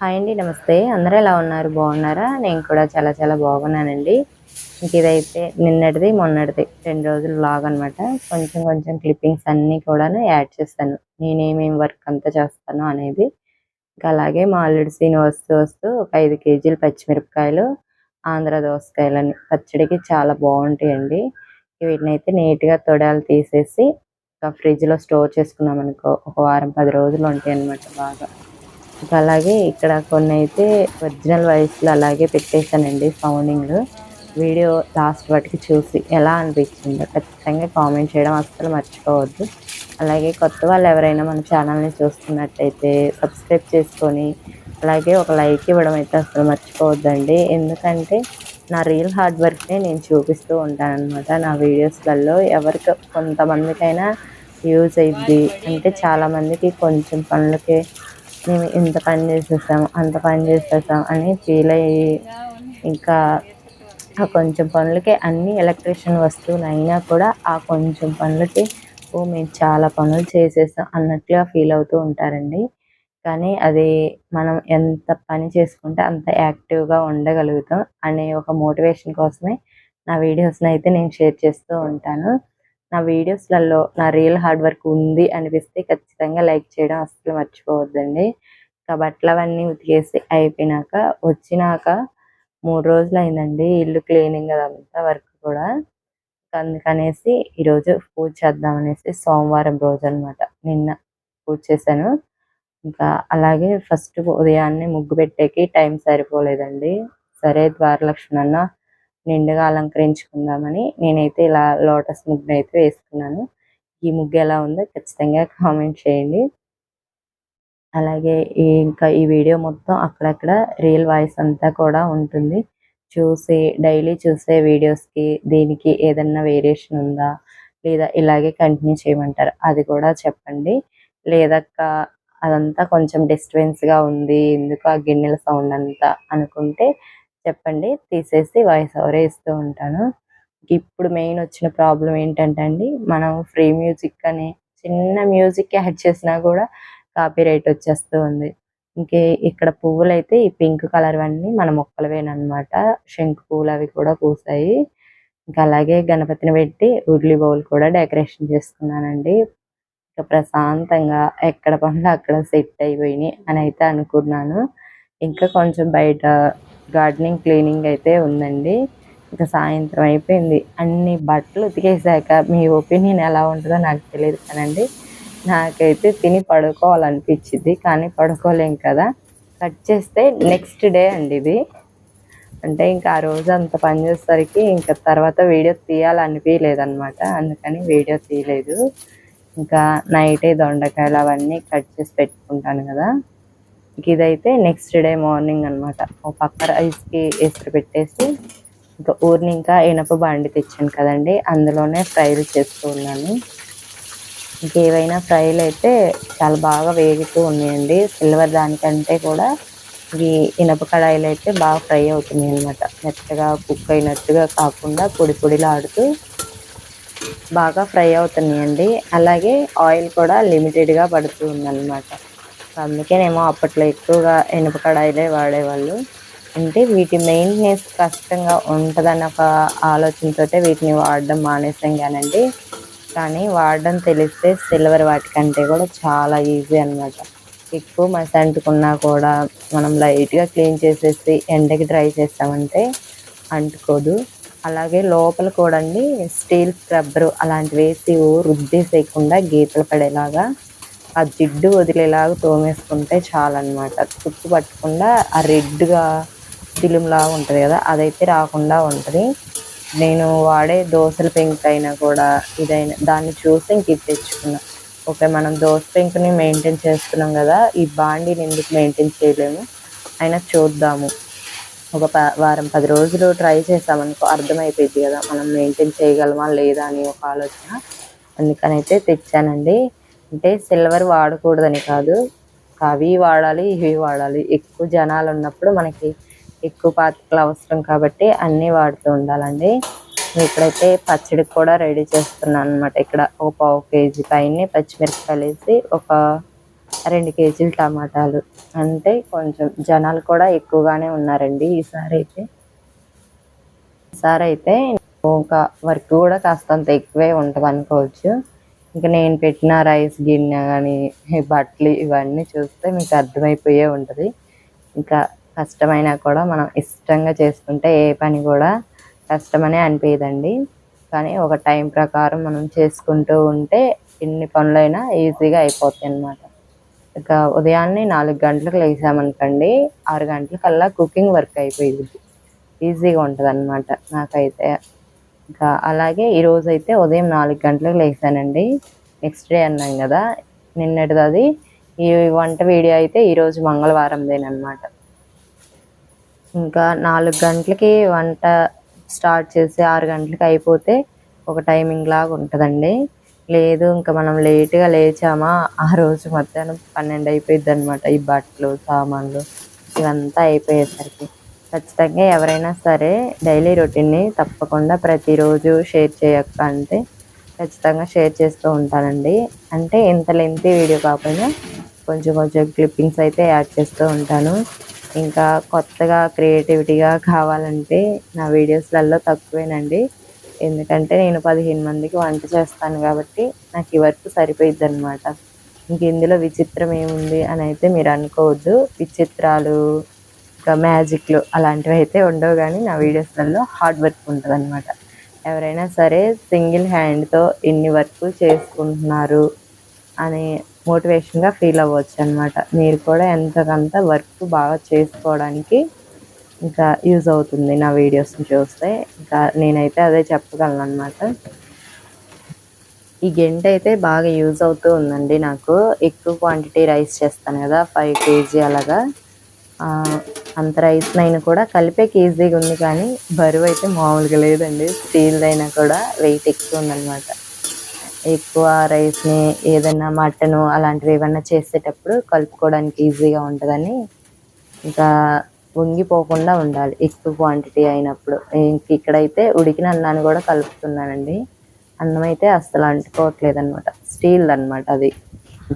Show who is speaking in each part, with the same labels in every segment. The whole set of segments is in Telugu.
Speaker 1: హాయ్ అండి నమస్తే. అందరూ ఎలా ఉన్నారు? బాగున్నారా? నేను కూడా చాలా చాలా బాగున్నానండి. ఇంక ఇదైతే నిన్నటిది మొన్నటిది. రెండు రోజులు లాగ్ అనమాట కొంచెం కొంచెం క్లిప్పింగ్స్ అన్నీ కూడా యాడ్ చేస్తాను. నేనేమేమి వర్క్ అంతా చేస్తాను అనేది. ఇంకా అలాగే మా అల్లుడి సీన్ వస్తూ వస్తూ ఒక ఐదు కేజీలు పచ్చిమిరపకాయలు ఆంధ్ర దోసకాయలని. పచ్చడికి చాలా బాగుంటాయండి. వీటిని అయితే నీట్గా తొడాలు తీసేసి ఫ్రిడ్జ్లో స్టోర్ చేసుకున్నాం అనుకో ఒక వారం పది రోజులు ఉంటాయి అనమాట బాగా. అలాగే ఇక్కడ కొన్ని అయితే ఒరిజినల్ వయసులో అలాగే పెట్టేశానండి సౌండింగ్లు వీడియో లాస్ట్ వాటికి చూసి ఎలా అనిపించిందో ఖచ్చితంగా కామెంట్ చేయడం అస్సలు మర్చిపోవద్దు. అలాగే కొత్త వాళ్ళు ఎవరైనా మన ఛానల్ని చూస్తున్నట్టయితే సబ్స్క్రైబ్ చేసుకొని అలాగే ఒక లైక్ ఇవ్వడం అయితే అసలు మర్చిపోవద్దండి. ఎందుకంటే నా రియల్ హార్డ్ వర్క్నే నేను చూపిస్తూ ఉంటానన్నమాట. నా వీడియోస్లలో ఎవరికి కొంతమందికైనా యూజ్ అయ్యిద్ది అంటే చాలామందికి కొంచెం పనులకి మేము ఇంత పని చేసేసాం అంత పని చేసేసాం అని ఫీల్ అయ్యి ఇంకా ఆ కొంచెం పనులకి అన్ని ఎలక్ట్రిషియన్ వస్తువులు అయినా కూడా ఆ కొంచెం పనులకి ఓ మేము చాలా పనులు చేసేసాం అన్నట్లుగా ఫీల్ అవుతూ ఉంటారండి. కానీ అది మనం ఎంత పని చేసుకుంటే అంత యాక్టివ్గా ఉండగలుగుతాం అనే ఒక మోటివేషన్ కోసమే నా వీడియోస్ని అయితే నేను షేర్ చేస్తూ ఉంటాను. నా వీడియోస్లలో నా రియల్ హార్డ్ వర్క్ ఉంది అనిపిస్తే ఖచ్చితంగా లైక్ చేయడం అస్సలు మర్చిపోవద్దండి. ఇంకా బట్టలు అవన్నీ ఉతికేసి అయిపోయినాక వచ్చినాక మూడు రోజులు అయిందండి ఇల్లు క్లీనింగ్ అదంతా వర్క్ కూడా. అందుకనేసి ఈరోజు పూజ చేద్దాం అనేసి సోమవారం రోజు అనమాట నిన్న పూజ చేశాను. ఇంకా అలాగే ఫస్ట్ ఉదయాన్నే ముగ్గు పెట్టేకి టైం సరిపోలేదండి. సరే ద్వారలక్ష్మి అన్నా నిండుగా అలంకరించుకుందామని నేనైతే ఇలా లోటస్ ముగ్గును అయితే వేసుకున్నాను. ఈ ముగ్గు ఎలా ఉందో ఖచ్చితంగా కామెంట్ చేయండి. అలాగే ఇంకా ఈ వీడియో మొత్తం అక్కడక్కడ రియల్ వాయిస్ అంతా కూడా ఉంటుంది. చూసి డైలీ చూసే వీడియోస్కి దీనికి ఏదన్నా వేరియేషన్ ఉందా? లేదా ఇలాగే కంటిన్యూ చేయమంటారు? అది కూడా చెప్పండి. లేదక్క అదంతా కొంచెం డిస్టర్బెన్స్గా ఉంది. ఎందుకు ఆ గిన్నెల సౌండ్ అంతా అనుకుంటే చెప్పండి. తీసేసి వాయిస్ ఓవరే ఇస్తూ ఉంటాను. ఇప్పుడు మెయిన్ వచ్చిన ప్రాబ్లం ఏంటంటే అండి మనం ఫ్రీ మ్యూజిక్ అని చిన్న మ్యూజిక్ యాడ్ చేసినా కూడా కాపీ రైట్ వచ్చేస్తూ ఉంది. ఇంకే ఇక్కడ పువ్వులు అయితే ఈ పింక్ కలర్ అన్నీ మన మొక్కలవేనమాట శంకు పువ్వులు అవి కూడా పూసాయి. ఇంకా అలాగే గణపతిని పెట్టి ఉర్లీ బౌల్ కూడా డెకరేషన్ చేసుకున్నానండి. ఇంకా ప్రశాంతంగా ఎక్కడ పనులు అక్కడ సెట్ అయిపోయినాయి అని అయితే అనుకున్నాను. ఇంకా కొంచెం బయట గార్డెనింగ్ క్లీనింగ్ అయితే ఉందండి. ఇంకా సాయంత్రం అయిపోయింది. అన్ని బట్టలు ఉతికేసాక మీ ఒపీనియన్ ఎలా ఉంటుందో నాకు తెలియదు కానండి. నాకైతే తిని పడుకోవాలనిపించింది కానీ పడుకోలేం కదా. కట్ చేస్తే నెక్స్ట్ డే అండి ఇది. అంటే ఇంకా ఆ రోజు అంత పనిచేసేసరికి ఇంకా తర్వాత వీడియో తీయాలనిపించలేదన్నమాట. అందుకని వీడియో తీయలేదు. ఇంకా నైటే దొండకాయలు అవన్నీ కట్ చేసి పెట్టుకుంటాను కదా. ఇదైతే నెక్స్ట్ డే మార్నింగ్ అనమాట ఒక పక్క రైస్కి ఎసురు పెట్టేసి ఇంకా ఊరిని ఇంకా ఇనప బండి తెచ్చాను కదండి అందులోనే ఫ్రైలు చేస్తూ ఉన్నాను. ఇంకేవైనా ఫ్రైలు అయితే చాలా బాగా వేగుతూ ఉన్నాయండి. సిల్వర్ దానికంటే కూడా ఈ ఇనప కడాయిలు అయితే బాగా ఫ్రై అవుతున్నాయి అనమాట మెత్తగా కుక్ అయినట్టుగా కాకుండా పొడి పొడిలా ఆడుతూ బాగా ఫ్రై అవుతున్నాయండి. అలాగే ఆయిల్ కూడా లిమిటెడ్గా పడుతూ ఉందన్నమాట. అందుకేనేమో అప్పట్లో ఎక్కువగా ఇనుప కడాయిలే వాడేవాళ్ళు. అంటే వీటి మెయింటెనెన్స్ కష్టంగా ఉంటుందన్న ఒక ఆలోచనతో వీటిని వాడడం మానేసాం కానండి. కానీ వాడడం తెలిస్తే సిల్వర్ వాటికంటే కూడా చాలా ఈజీ అనమాట ఎక్కువ మసి అంటుకున్నా కూడా మనం లైట్గా క్లీన్ చేసేసి ఎండకి డ్రై చేస్తామంటే అంటుకోదు. అలాగే లోపల కూడా అండి స్టీల్ స్క్రబ్బరు అలాంటివి వేసి రుద్దేసేయకుండా గీతలు పడేలాగా ఆ జిడ్డు వదిలేలాగా తోమేసుకుంటే చాలన్నమాట. తుప్పు పట్టకుండా ఆ రెడ్గా తిలుములాగా ఉంటుంది కదా అదైతే రాకుండా ఉంటుంది. నేను వాడే దోశల పెంక్ అయినా కూడా ఇదైనా దాన్ని చూసి ఇంక ఇది తెచ్చుకున్నా. ఓకే మనం దోశ పెంకుని మెయింటైన్ చేస్తున్నాం కదా ఈ బాండీని ఎందుకు మెయింటైన్ చేయలేము? అయినా చూద్దాము. ఒక ప వారం పది రోజులు ట్రై చేసామనుకో అర్థమైపోయింది కదా మనం మెయింటైన్ చేయగలమా లేదా అని ఒక ఆలోచన. అందుకని అయితే తెచ్చానండి. అంటే సిల్వర్ వాడకూడదని కాదు. అవి వాడాలి ఇవి వాడాలి. ఎక్కువ జనాలు ఉన్నప్పుడు మనకి ఎక్కువ పాత్రలు అవసరం కాబట్టి అన్నీ వాడుతూ ఉండాలండి. ఇక్కడైతే పచ్చడికి కూడా రెడీ చేస్తున్నాను అనమాట ఇక్కడ ఒక పావు కేజీ పైన పచ్చిమిరపకాయలు వేసి ఒక రెండు కేజీలు టమాటాలు. అంటే కొంచెం జనాలు కూడా ఎక్కువగానే ఉన్నారండి ఈసారి అయితే. ఈసారి అయితే ఇంకా వర్క్ కూడా కాస్తంత ఎక్కువే ఉంటుంది అనుకోవచ్చు ఇంకా నేను పెట్టిన రైస్ గిన్నె కానీ బట్టలు ఇవన్నీ చూస్తే మీకు అర్థమైపోయే ఉంటుంది. ఇంకా కష్టమైనా కూడా మనం ఇష్టంగా చేసుకుంటే ఏ పని కూడా కష్టమనే అనిపించదండి కానీ ఒక టైం ప్రకారం మనం చేసుకుంటూ ఉంటే ఎన్ని పనులైనా ఈజీగా అయిపోతాయి అన్నమాట. ఇక ఉదయాన్నే నాలుగు గంటలకు లేసామనుకోండి ఆరు గంటలకల్లా కుకింగ్ వర్క్ అయిపోయింది ఈజీగా ఉంటుంది అనమాట నాకైతే. ఇంకా అలాగే ఈరోజు అయితే ఉదయం నాలుగు గంటలకు లేసానండి నెక్స్ట్ డే అన్నాం కదా. నిన్నటిది అది. ఈ వంట వీడియో అయితే ఈరోజు మంగళవారందేనమాట. ఇంకా నాలుగు గంటలకి వంట స్టార్ట్ చేసి ఆరు గంటలకి అయిపోతే ఒక టైమింగ్ లాగా ఉంటుందండి. లేదు ఇంకా మనం లేట్గా లేచామా? ఆ రోజు మధ్యాహ్నం పన్నెండు అయిపోయింది అనమాట ఈ బట్టలు సామాన్లు. ఇవంతా అయిపోయేసరికి. ఖచ్చితంగా ఎవరైనా సరే డైలీ రొటీన్ని తప్పకుండా ప్రతిరోజు షేర్ చేయక్క అంటే ఖచ్చితంగా షేర్ చేస్తూ ఉంటానండి. అంటే ఇంత లెంతి వీడియో కాకపోయినా కొంచెం కొంచెం క్లిప్పింగ్స్ అయితే యాడ్ చేస్తూ ఉంటాను. ఇంకా కొత్తగా క్రియేటివిటీగా కావాలంటే నా వీడియోస్లలో తక్కువేనండి. ఎందుకంటే నేను పదిహేను మందికి వంట చేస్తాను కాబట్టి నాకు ఈ వర్క్ సరిపోయిద్ది అనమాట ఇంక ఇందులో విచిత్రం ఏముంది అని అయితే మీరు అనుకోవద్దు. విచిత్రాలు మ్యాజిక్లు అలాంటివి అయితే ఉండవు కానీ నా వీడియోస్లలో హార్డ్ వర్క్ ఉంటుంది అనమాట ఎవరైనా సరే సింగిల్ హ్యాండ్తో ఇన్ని వర్క్ చేసుకుంటున్నారు అని మోటివేషన్గా ఫీల్ అవ్వచ్చు అనమాట మీరు కూడా ఎంతకంత వర్క్ బాగా చేసుకోవడానికి ఇంకా యూజ్ అవుతుంది నా వీడియోస్ని చూస్తే. ఇంకా నేనైతే అదే చెప్పగలను అనమాట ఈ గెంట అయితే బాగా యూజ్ అవుతూ ఉందండి నాకు. ఎక్కువ క్వాంటిటీ రైస్ చేస్తాను కదా ఫైవ్ కేజీ అలాగా. అంత రైస్ నైన్ కూడా కలిపేకి ఈజీగా ఉంది కానీ బరువు అయితే మామూలుగా లేదండి. స్టీల్ అయినా కూడా వెయిట్ ఎక్కువ ఉందన్నమాట. ఎక్కువ రైస్ని ఏదైనా మటను అలాంటివి ఏమన్నా చేసేటప్పుడు కలుపుకోవడానికి ఈజీగా ఉంటుందని ఇంకా వంగిపోకుండా ఉండాలి. ఎక్కువ క్వాంటిటీ అయినప్పుడు. ఇంక ఇక్కడైతే ఉడికిన అన్నాన్ని కూడా కలుపుతున్నానండి. అన్నం అయితే అస్సలు అంటుకోవట్లేదు అనమాట స్టీల్ అనమాట అది.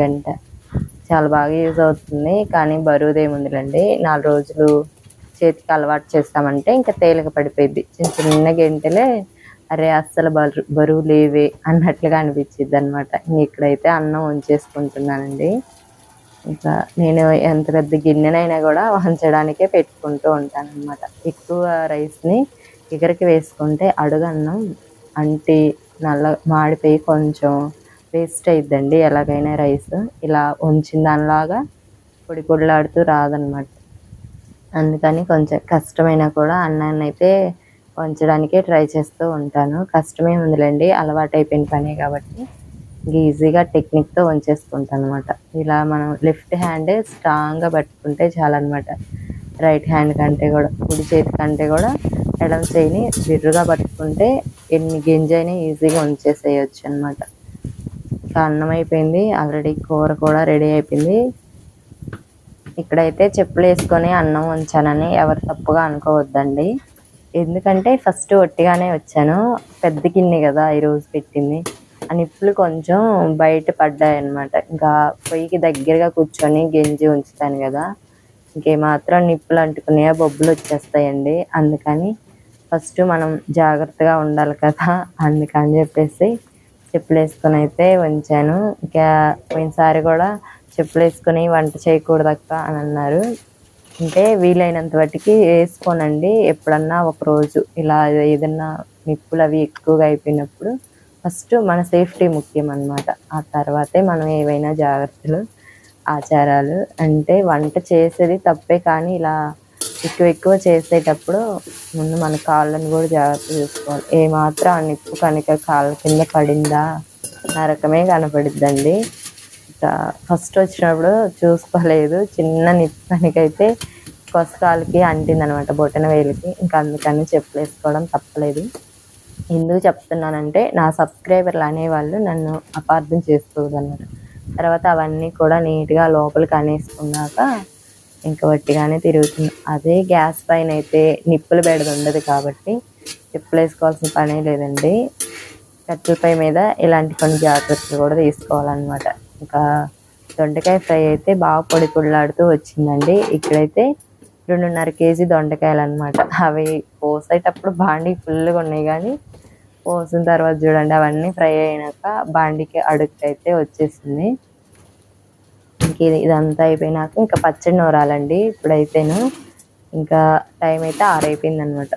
Speaker 1: గంట. చాలా బాగా యూజ్ అవుతుంది. కానీ బరువుదేముందిలండి నాలుగు రోజులు చేతికి అలవాటు చేస్తామంటే ఇంకా తేలిక పడిపోయింది చిన్న చిన్న గెంటలే అరే అస్సలు బరు బరువు లేవే అన్నట్లుగా అనిపించింది అనమాట ఇక్కడైతే అన్నం వంచేసుకుంటున్నానండి. ఇంకా నేను ఎంత పెద్ద గిన్నెనైనా కూడా వంచడానికే పెట్టుకుంటూ ఉంటాను అనమాట ఎక్కువ రైస్ని ఎగరికి వేసుకుంటే అడుగు అన్నం అంటి నల్ల మాడిపోయి కొంచెం వేస్ట్ అయిద్దండి ఎలాగైనా రైస్ ఇలా ఉంచిన దానిలాగా పొడి పొడిలాడుతూ రాదనమాట. అందుకని కొంచెం కష్టమైనా కూడా అన్నాన్ని అయితే వంచడానికే ట్రై చేస్తూ ఉంటాను. కష్టమే ఉందిలేండి అలవాటు అయిపోయిన పనే కాబట్టి ఈజీగా టెక్నిక్తో వంచేసుకుంటాను అనమాట ఇలా మనం లెఫ్ట్ హ్యాండే స్ట్రాంగ్గా పట్టుకుంటే చాలన్నమాట రైట్ హ్యాండ్ కంటే కూడా కుడి చేతి కంటే కూడా ఎడమ చేయిని బిర్రుగా పట్టుకుంటే ఎన్ని గింజైనా ఈజీగా వంచేసేయచ్చు అనమాట. ఇంకా అన్నం అయిపోయింది. ఆల్రెడీ కూర కూడా రెడీ అయిపోయింది. ఇక్కడైతే చెప్పులు వేసుకొని అన్నం ఉంచానని ఎవరు తప్పుగా అనుకోవద్దండి. ఎందుకంటే ఫస్ట్ ఒట్టిగానే వచ్చాను. పెద్ద గిన్నె కదా ఈరోజు పెట్టింది. ఆ నిప్పులు కొంచెం బయట పడ్డాయి అనమాట ఇంకా పొయ్యికి దగ్గరగా కూర్చొని గెంజి ఉంచుతాను కదా. ఇంకేమాత్రం నిప్పులు అంటుకునే బొబ్బులు వచ్చేస్తాయండి. అందుకని ఫస్ట్ మనం జాగ్రత్తగా ఉండాలి కదా. అందుకని చెప్పేసి చెప్పులు వేసుకొని అయితే ఉంచాను ఇంకా పోయినసారి కూడా చెప్పులు వేసుకొని వంట చేయకూడదు అక్క అని అన్నారు. అంటే వీలైనంత వాటికి వేసుకోనండి. ఎప్పుడన్నా ఒకరోజు ఇలా ఏదన్నా నిప్పులు అవి ఎక్కువగా అయిపోయినప్పుడు ఫస్ట్ మన సేఫ్టీ ముఖ్యం అనమాట ఆ తర్వాతే మనం ఏవైనా జాగ్రత్తలు ఆచారాలు. అంటే వంట చేసేది తప్పే కానీ ఇలా ఎక్కువ ఎక్కువ చేసేటప్పుడు ముందు మన కాళ్ళని కూడా జాగ్రత్త చూసుకోవాలి. ఏమాత్రం ఆ నిప్పు కనుక కాళ్ళ కింద పడిందా నరకమే కనపడిద్దండి. ఇంకా ఫస్ట్ వచ్చినప్పుడు చూసుకోలేదు. చిన్న నిప్పు కనుకైతే కొసకాలకి అంటిందనమాట బొటన వేలికి. ఇంకా అందుకని చెప్పలేసుకోవడం తప్పలేదు. ఎందుకు చెప్తున్నానంటే నా సబ్స్క్రైబర్లు అనేవాళ్ళు నన్ను అపార్థం చేసుకోవద్దన్నారు తర్వాత అవన్నీ కూడా నీట్గా లోపలికి అనేసుకున్నాక ఇంకా వట్టిగానే తిరుగుతుంది అదే గ్యాస్ పైన అయితే నిప్పులు బెడద ఉండదు కాబట్టి నిప్పులు వేసుకోవాల్సిన పనే లేదండి. కట్టెలపై మీద ఇలాంటి కొన్ని జాగ్రత్తలు కూడా తీసుకోవాలన్నమాట. ఇంకా దొండకాయ ఫ్రై అయితే బాగా పొడి పొడిలాడుతూ వచ్చిందండి. ఇక్కడైతే రెండున్నర కేజీ దొండకాయలు అనమాట అవి పోసేటప్పుడు బాండి ఫుల్గా ఉన్నాయి కానీ పోసిన తర్వాత చూడండి అవన్నీ ఫ్రై అయినాక బాండికి అయితే వచ్చేసింది. ఇంక ఇది ఇదంతా అయిపోయినాక ఇంకా పచ్చడి నూరాలండి. ఇప్పుడైతేను. ఇంకా టైం అయితే ఆరైపోయింది అనమాట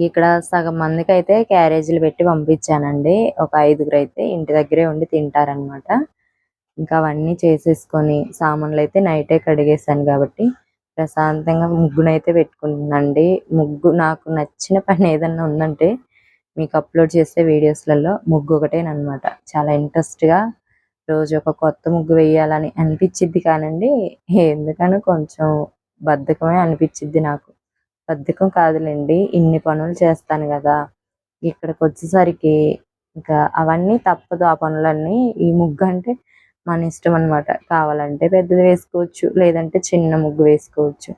Speaker 1: ఇక్కడ సగం మందికి అయితే క్యారేజీలు పెట్టి పంపించానండి. ఒక ఐదుగురు అయితే ఇంటి దగ్గరే ఉండి తింటారనమాట ఇంకా అవన్నీ చేసేసుకొని సామాన్లు అయితే నైటే కడిగేసాను కాబట్టి ప్రశాంతంగా ముగ్గునైతే పెట్టుకుంటున్నాండి ముగ్గు నాకు నచ్చిన పని ఏదన్నా ఉందంటే మీకు అప్లోడ్ చేసే వీడియోస్లలో ముగ్గు ఒకటేనమాట చాలా ఇంట్రెస్ట్గా రోజు ఒక కొత్త ముగ్గు వేయాలని అనిపించిద్ది కానండి. ఎందుకని కొంచెం బద్ధకమే అనిపించిద్ది నాకు. బద్ధకం కాదులేండి ఇన్ని పనులు చేస్తాను కదా. ఇక్కడికి వచ్చేసరికి ఇంకా అవన్నీ తప్పదు ఆ పనులన్నీ. ఈ ముగ్గు అంటే మన ఇష్టం అన్నమాట. కావాలంటే పెద్దది వేసుకోవచ్చు లేదంటే చిన్న ముగ్గు వేసుకోవచ్చు.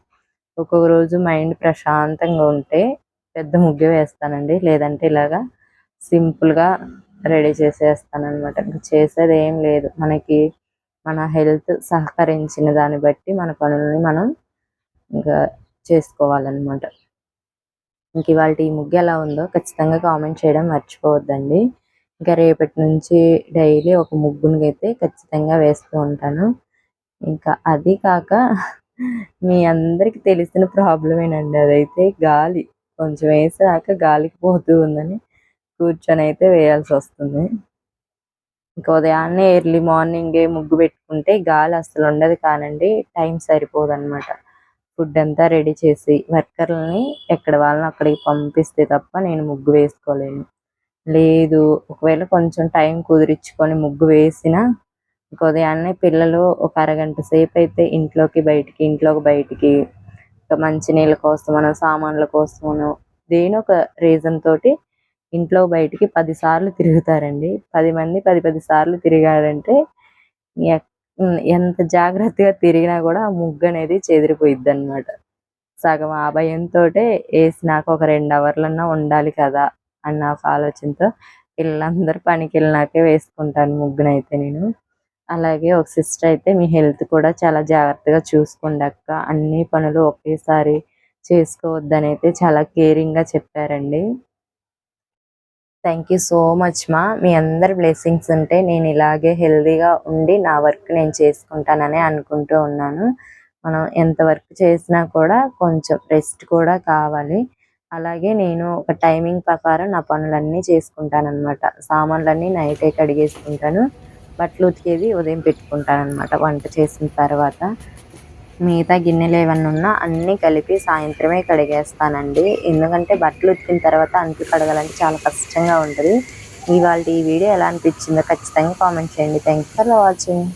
Speaker 1: ఒక్కొక్క రోజు మైండ్ ప్రశాంతంగా ఉంటే పెద్ద ముగ్గు వేస్తానండి. లేదంటే ఇలాగా సింపుల్గా రెడీ చేసేస్తాను చేసేది ఏం లేదు. మనకి మన హెల్త్ సహకరించిన దాన్ని బట్టి మన పనులని మనం ఇంకా చేసుకోవాలన్నమాట. ఇంక ఇవాళ ఈ ముగ్గు ఎలా ఉందో ఖచ్చితంగా కామెంట్ చేయడం మర్చిపోవద్దండి. ఇంకా రేపటి నుంచి డైలీ ఒక ముగ్గుని అయితే ఖచ్చితంగా వేస్తూ ఉంటాను. ఇంకా అది కాక మీ అందరికి తెలిసిన ప్రాబ్లమేనండి. అదైతే గాలి. కొంచెం వేసాక గాలికి పోతూ ఉందని కూర్చొని అయితే వేయాల్సి వస్తుంది. ఇంకా ఉదయాన్నే ఎర్లీ మార్నింగే ముగ్గు పెట్టుకుంటే గాలి అసలు ఉండదు కానండి టైం సరిపోదు అనమాట ఫుడ్ అంతా రెడీ చేసి వర్కర్లని ఎక్కడ వాళ్ళని అక్కడికి పంపిస్తే తప్ప నేను ముగ్గు వేసుకోలేను. లేదు ఒకవేళ కొంచెం టైం కుదిరించుకొని ముగ్గు వేసినా ఉదయాన్నే పిల్లలు ఒక అరగంట సేపు అయితే ఇంట్లోకి బయటికి ఇంట్లోకి బయటికి మంచినీళ్ళ కోసమనో సామాన్ల కోసమనో దేని ఒక రీజన్ తోటి ఇంట్లో బయటికి పది సార్లు తిరుగుతారండి. పది మంది పది పది సార్లు తిరిగారంటే ఎంత జాగ్రత్తగా తిరిగినా కూడా ముగ్గు అనేది చెదిరిపోయిద్ది అనమాట సగం ఆ భయంతో వేసినాక ఒక రెండు అవర్లన్నా ఉండాలి కదా అన్న ఒక ఆలోచనతో పిల్లలందరూ పనికి వెళ్ళినాకే వేసుకుంటాను ముగ్గునైతే నేను. అలాగే ఒక సిస్టర్ అయితే మీ హెల్త్ కూడా చాలా జాగ్రత్తగా చూసుకోండి అక్క. అన్ని పనులు ఒకేసారి చేసుకోవద్దని అయితే చాలా కేరింగ్గా చెప్పారండి. థ్యాంక్ యూ సో మచ్ మా. మీ అందరి బ్లెస్సింగ్స్ ఉంటే నేను ఇలాగే హెల్దీగా ఉండి నా వర్క్ నేను చేసుకుంటానని అనుకుంటూ ఉన్నాను. మనం ఎంత వర్క్ చేసినా కూడా కొంచెం రెస్ట్ కూడా కావాలి. అలాగే నేను ఒక టైమింగ్ ప్రకారం నా పనులన్నీ చేసుకుంటాను అనమాట సామాన్లన్నీ నైటే కడిగేసుకుంటాను. బట్టలు ఉతికేది ఉదయం పెట్టుకుంటాను అనమాట వంట చేసిన తర్వాత మిగతా గిన్నెలు ఏమన్నా ఉన్నా అన్నీ కలిపి సాయంత్రమే కడిగేస్తానండి. ఎందుకంటే బట్టలు ఉతికిన తర్వాత అంట్లు కడగాలంటే చాలా కష్టంగా ఉంటుంది. ఇవాళ ఈ వీడియో ఎలా అనిపించిందో ఖచ్చితంగా కామెంట్ చేయండి. Thanks for watching